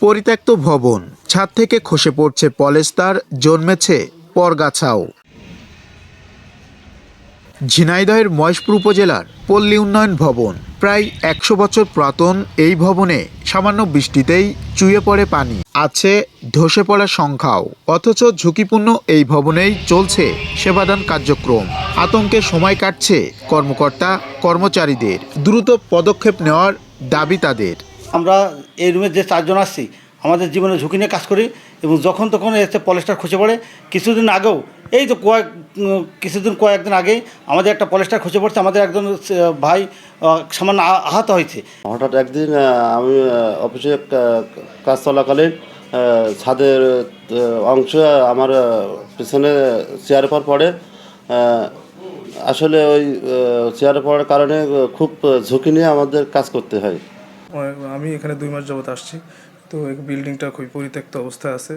পরিত্যক্ত ভবন, ছাদ থেকে খসে পড়ছে পলেস্তার, জন্মেছে পরগাছাও। ঝিনাইদহের মহেশপুর উপজেলার পল্লী উন্নয়ন ভবন, প্রায় একশো বছর পুরাতন, এই ভবনে সামান্য বৃষ্টিতেই চুয়ে পড়ে পানি। আছে ধসে পড়ার সংখ্যাও, অথচ ঝুঁকিপূর্ণ এই ভবনেই চলছে সেবাদান কার্যক্রম। আতঙ্কে সময় কাটছে কর্মকর্তা, কর্মচারীদের। দ্রুত পদক্ষেপ নেওয়ার দাবি তাদের। আমরা এই রুমে যে চারজন আসছি, আমাদের জীবনে ঝুঁকি নিয়ে কাজ করি এবং যখন তখন এসে পলেস্টার খসে পড়ে, কিছুদিন আগেও, এই তো কয়েক কিছুদিন, কয়েকদিন আগেই আমাদের একটা পলেস্টার খসে পড়ছে, আমাদের একজন ভাই সামান্য আহত হয়েছে। হঠাৎ একদিন আমি অফিসে কাজ চলাকালীন ছাদের অংশ, আমার পিছনে চেয়ারের পর পড়ে আসলে ওই চেয়ারে পড়ার কারণে খুব ঝুঁকি নিয়ে আমাদের কাজ করতে হয়। আমি এখানে দুই মাস যাবত আসছি। তো এই বিল্ডিংটা খুবই পরিত্যক্ত অবস্থায় আছে।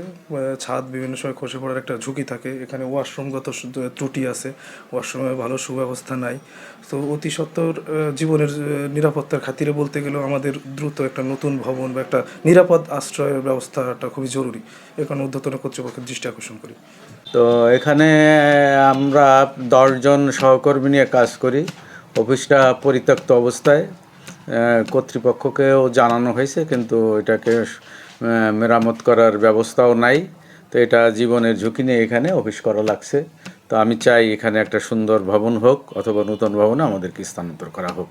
ছাদ বিভিন্ন সময় খসে পড়ার একটা ঝুঁকি থাকে। এখানে ওয়াশরুমগত ত্রুটি আছে। ওয়াশরুমে ভালো সুব্যবস্থা নাই। তো অতি সত্বর জীবনের নিরাপত্তার খাতিরে বলতে গেলেও আমাদের দ্রুত একটা নতুন ভবন বা একটা নিরাপদ আশ্রয়ের ব্যবস্থাটা খুবই জরুরি। এখানে ঊর্ধ্বতন কর্তৃপক্ষের দৃষ্টি আকর্ষণ করি। তো এখানে আমরা দশজন সহকর্মী নিয়ে কাজ করি। অফিসটা পরিত্যক্ত অবস্থায়। কর্তৃপক্ষকেও জানানো হয়েছে, কিন্তু এটাকে মেরামত করার ব্যবস্থাও নাই। তো এটা জীবনের ঝুঁকি নিয়ে এখানে অফিস করা লাগছে। তো আমি চাই এখানে একটা সুন্দর ভবন হোক অথবা নতুন ভবনে আমাদেরকে স্থানান্তর করা হোক।